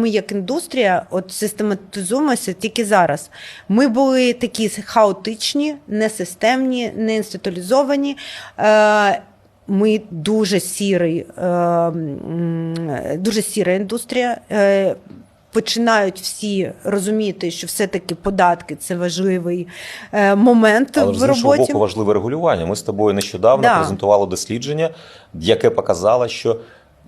Ми, як індустрія, от систематизуємося тільки зараз. Ми були такі хаотичні, несистемні, не інституалізовані. Е, ми дуже сірий, е, дуже сіра індустрія. Е, Починають всі розуміти, що все-таки податки це важливий момент Але в з іншого боку важливе регулювання. Ми з тобою нещодавно Да. презентували дослідження, яке показало, що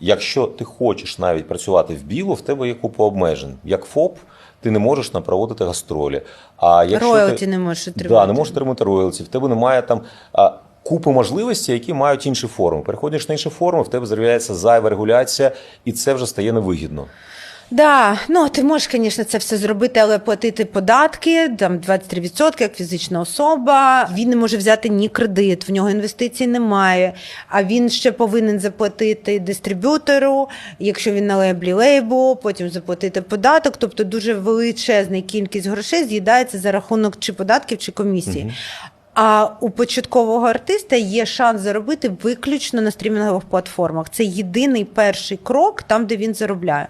якщо ти хочеш навіть працювати в білу, в тебе є купа обмежень. Як ФОП, ти не можеш напроводити проводити гастролі. А якщо Роялті ти... не можеш Да, не можеш отримати роялті, в тебе немає там. А, Купи можливостей, які мають інші форми. Переходиш на інші форми, в тебе з'являється зайва регуляція, і це вже стає невигідно. Да, ну ти можеш, звісно, це все зробити, але платити податки, там 23% як фізична особа. Він не може взяти ні кредит, в нього інвестицій немає. А він ще повинен заплатити дистриб'ютору, якщо він на лейблі лейбу, потім заплатити податок. Тобто дуже величезна кількість грошей з'їдається за рахунок чи податків, чи комісії. А у початкового артиста є шанс заробити виключно на стрімінгових платформах. Це єдиний перший крок там, де він заробляє.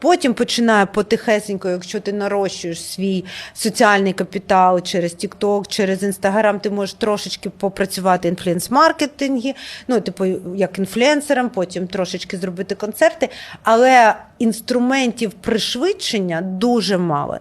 Потім починає потихесенько, якщо ти нарощуєш свій соціальний капітал через TikTok, через Instagram, ти можеш трошечки попрацювати інфлюенс-маркетингі, ну, типу, як інфлюенсером, потім трошечки зробити концерти. Але інструментів пришвидшення дуже мало.